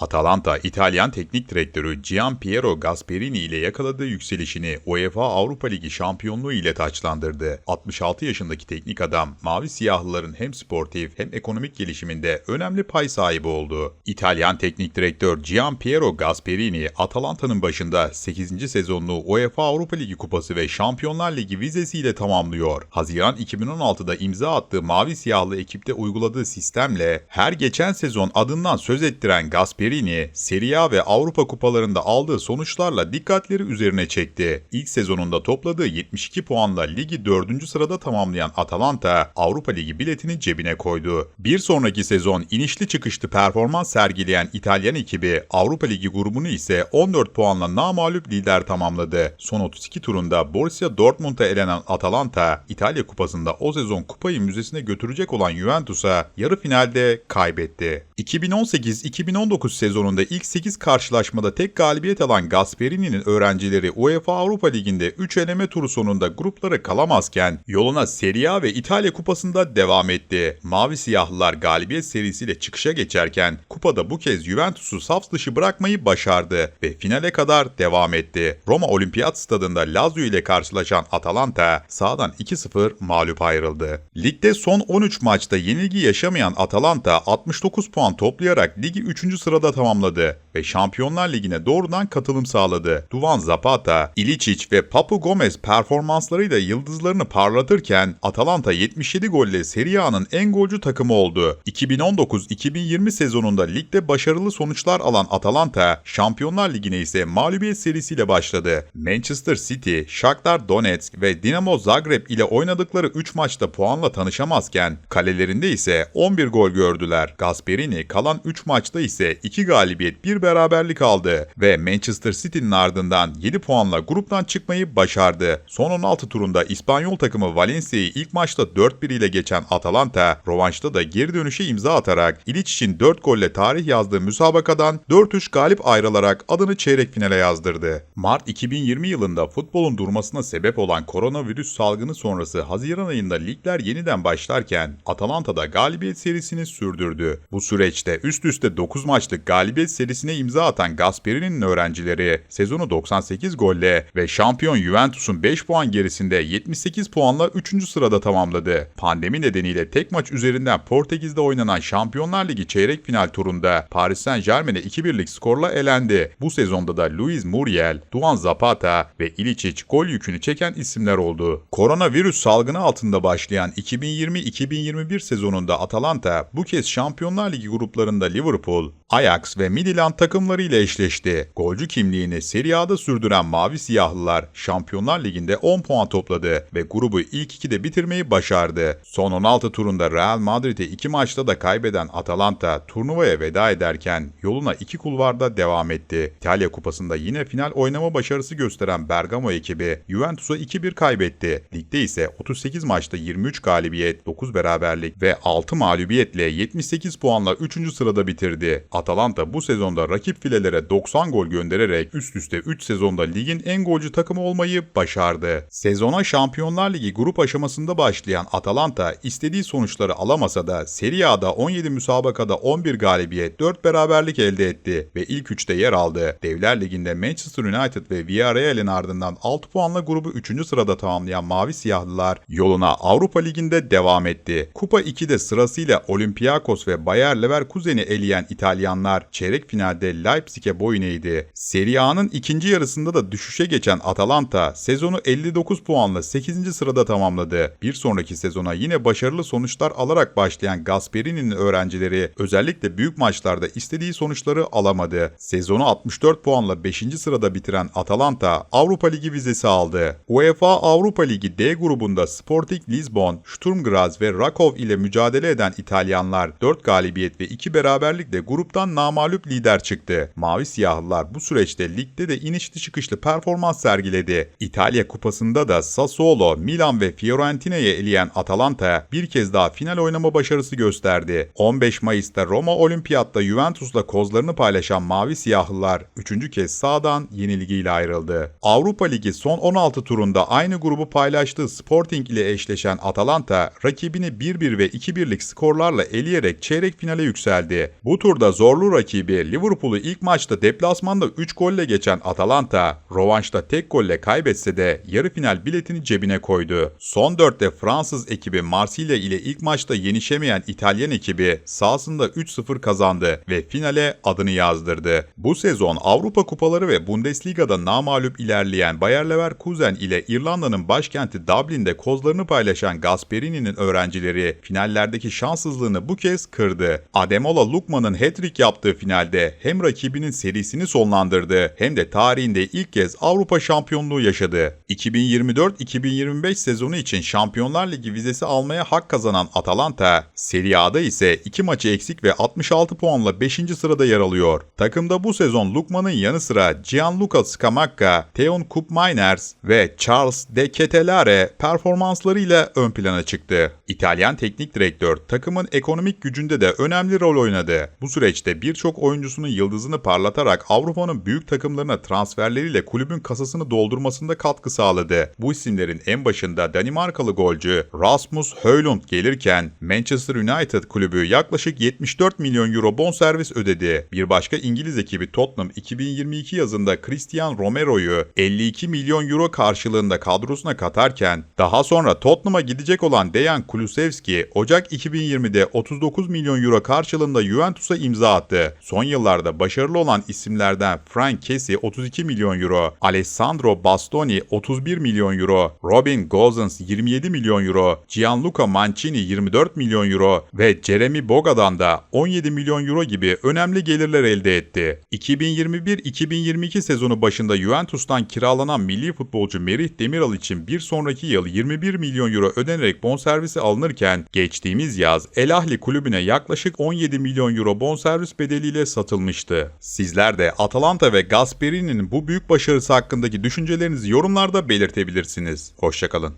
Atalanta, İtalyan teknik direktörü Gianpiero Gasperini ile yakaladığı yükselişini UEFA Avrupa Ligi şampiyonluğu ile taçlandırdı. 66 yaşındaki teknik adam, Mavi Siyahlıların hem sportif hem ekonomik gelişiminde önemli pay sahibi oldu. İtalyan teknik direktör Gianpiero Gasperini, Atalanta'nın başında 8. sezonunu UEFA Avrupa Ligi Kupası ve Şampiyonlar Ligi vizesiyle tamamlıyor. Haziran 2016'da imza attığı Mavi Siyahlı ekipte uyguladığı sistemle her geçen sezon adından söz ettiren Gasperini, Serie A ve Avrupa kupalarında aldığı sonuçlarla dikkatleri üzerine çekti. İlk sezonunda topladığı 72 puanla ligi 4. sırada tamamlayan Atalanta, Avrupa Ligi biletini cebine koydu. Bir sonraki sezon inişli çıkışlı performans sergileyen İtalyan ekibi Avrupa Ligi grubunu ise 14 puanla namağlup lider tamamladı. Son 32 turunda Borussia Dortmund'a elenen Atalanta, İtalya Kupası'nda o sezon kupayı müzesine götürecek olan Juventus'a yarı finalde kaybetti. 2018-2019 sezonunda ilk 8 karşılaşmada tek galibiyet alan Gasperini'nin öğrencileri UEFA Avrupa Ligi'nde 3 eleme turu sonunda gruplara kalamazken yoluna Serie A ve İtalya Kupası'nda devam etti. Mavi Siyahlılar galibiyet serisiyle çıkışa geçerken kupada bu kez Juventus'u saf dışı bırakmayı başardı ve finale kadar devam etti. Roma Olimpiyat Stadında Lazio ile karşılaşan Atalanta sahadan 2-0 mağlup ayrıldı. Ligde son 13 maçta yenilgi yaşamayan Atalanta 69 puan toplayarak ligi 3. sırada tamamladı ve Şampiyonlar Ligi'ne doğrudan katılım sağladı. Duvan Zapata, Ilicic ve Papu Gomez performanslarıyla yıldızlarını parlatırken Atalanta 77 golle Serie A'nın en golcü takımı oldu. 2019-2020 sezonunda ligde başarılı sonuçlar alan Atalanta, Şampiyonlar Ligi'ne ise mağlubiyet serisiyle başladı. Manchester City, Shakhtar Donetsk ve Dinamo Zagreb ile oynadıkları 3 maçta puanla tanışamazken kalelerinde ise 11 gol gördüler. Gasperini kalan 3 maçta ise 2 galibiyet 1 beraberlik aldı ve Manchester City'nin ardından 7 puanla gruptan çıkmayı başardı. Son 16 turunda İspanyol takımı Valencia'yı ilk maçta 4-1 ile geçen Atalanta, rovanşta da geri dönüşe imza atarak İliç'in 4 golle tarih yazdığı müsabakadan 4-3 galip ayrılarak adını çeyrek finale yazdırdı. Mart 2020 yılında futbolun durmasına sebep olan koronavirüs salgını sonrası Haziran ayında ligler yeniden başlarken Atalanta'da galibiyet serisini sürdürdü. Bu süreçte üst üste 9 maçlık galibiyet serisine imza atan Gasperini'nin öğrencileri sezonu 98 golle ve şampiyon Juventus'un 5 puan gerisinde 78 puanla 3. sırada tamamladı. Pandemi nedeniyle tek maç üzerinden Portekiz'de oynanan Şampiyonlar Ligi çeyrek final turunda Paris Saint Germain'e 2-1'lik skorla elendi. Bu sezonda da Luis Muriel, Duan Zapata ve Ilicic gol yükünü çeken isimler oldu. Koronavirüs salgını altında başlayan 2020-2021 sezonunda Atalanta bu kez Şampiyonlar Ligi gruplarında Liverpool, Ajax ve Midland takımları ile eşleşti. Golcü kimliğini Serie A'da sürdüren Mavi Siyahlılar Şampiyonlar Ligi'nde 10 puan topladı ve grubu ilk ikide bitirmeyi başardı. Son 16 turunda Real Madrid'e 2 maçta da kaybeden Atalanta turnuvaya veda ederken yoluna iki kulvarda devam etti. İtalya Kupası'nda yine final oynama başarısı gösteren Bergamo ekibi Juventus'a 2-1 kaybetti. Ligde ise 38 maçta 23 galibiyet, 9 beraberlik ve 6 mağlubiyetle 78 puanla 3. sırada bitirdi. Atalanta bu sezonda rakip filelere 90 gol göndererek üst üste 3 sezonda ligin en golcü takımı olmayı başardı. Sezona Şampiyonlar Ligi grup aşamasında başlayan Atalanta istediği sonuçları alamasa da Serie A'da 17 müsabakada 11 galibiyet, 4 beraberlik elde etti ve ilk 3'te yer aldı. Devler Ligi'nde Manchester United ve Villarreal'in ardından 6 puanla grubu 3. sırada tamamlayan Mavi Siyahlılar yoluna Avrupa Ligi'nde devam etti. Kupa 2'de sırasıyla Olympiakos ve Bayer Leverkusen'i eleyen İtalyanlar çeyrek finalde Leipzig'e boyun eğdi. Serie A'nın ikinci yarısında da düşüşe geçen Atalanta sezonu 59 puanla 8. sırada tamamladı. Bir sonraki sezona yine başarılı sonuçlar alarak başlayan Gasperini'nin öğrencileri özellikle büyük maçlarda istediği sonuçları alamadı. Sezonu 64 puanla 5. sırada bitiren Atalanta Avrupa Ligi vizesi aldı. UEFA Avrupa Ligi D grubunda Sporting Lisbon, Sturm Graz ve Rakov ile mücadele eden İtalyanlar 4 galibiyet ve 2 beraberlikle gruptan namağlup lider çıktı. Mavi Siyahlılar bu süreçte ligde de inişli çıkışlı performans sergiledi. İtalya Kupası'nda da Sassuolo, Milan ve Fiorentina'yı eleyen Atalanta bir kez daha final oynama başarısı gösterdi. 15 Mayıs'ta Roma Olimpiyat'ta Juventus'la kozlarını paylaşan Mavi Siyahlılar 3. kez sağdan yenilgiyle ayrıldı. Avrupa Ligi son 16 turunda aynı grubu paylaştığı Sporting ile eşleşen Atalanta rakibini 1-1 ve 2-1'lik skorlarla eleyerek çeyrek finale yükseldi. Bu turda zor Zorlu rakibi Liverpool'u ilk maçta deplasmanda 3 golle geçen Atalanta, rovanşta tek golle kaybetse de yarı final biletini cebine koydu. Son dörtte Fransız ekibi Marsilya ile ilk maçta yenişemeyen İtalyan ekibi sahasında 3-0 kazandı ve finale adını yazdırdı. Bu sezon Avrupa Kupaları ve Bundesliga'da namağlup ilerleyen Bayer Leverkusen ile İrlanda'nın başkenti Dublin'de kozlarını paylaşan Gasperini'nin öğrencileri finallerdeki şanssızlığını bu kez kırdı. Ademola Lukman'ın hat-trick yaptığı finalde hem rakibinin serisini sonlandırdı hem de tarihinde ilk kez Avrupa şampiyonluğu yaşadı. 2024-2025 sezonu için Şampiyonlar Ligi vizesi almaya hak kazanan Atalanta, Serie A'da ise 2 maçı eksik ve 66 puanla 5. sırada yer alıyor. Takımda bu sezon Lukman'ın yanı sıra Gianluca Scamacca, Theon Koopmeiners ve Charles de Ketelare performanslarıyla ön plana çıktı. İtalyan teknik direktör takımın ekonomik gücünde de önemli rol oynadı. Bu süreçte birçok oyuncusunun yıldızını parlatarak Avrupa'nın büyük takımlarına transferleriyle kulübün kasasını doldurmasında katkı sağladı. Bu isimlerin en başında Danimarkalı golcü Rasmus Højlund gelirken Manchester United kulübü yaklaşık 74 milyon euro bonservis ödedi. Bir başka İngiliz ekibi Tottenham 2022 yazında Christian Romero'yu 52 milyon euro karşılığında kadrosuna katarken daha sonra Tottenham'a gidecek olan Dejan Kulusevski Ocak 2020'de 39 milyon euro karşılığında Juventus'a imza attı. Son yıllarda başarılı olan isimlerden Frank Kessie 32 milyon euro, Alessandro Bastoni 31 milyon euro, Robin Gosens 27 milyon euro, Gianluca Mancini 24 milyon euro ve Jeremy Bogadan da 17 milyon euro gibi önemli gelirler elde etti. 2021-2022 sezonu başında Juventus'tan kiralanan milli futbolcu Merih Demiral için bir sonraki yıl 21 milyon euro ödenerek bonservisi alınırken geçtiğimiz yaz El Ahli kulübüne yaklaşık 17 milyon euro bonservis bedeliyle satılmıştı. Sizler de Atalanta ve Gasperini'nin bu büyük başarısı hakkındaki düşüncelerinizi yorumlarda belirtebilirsiniz. Hoşçakalın.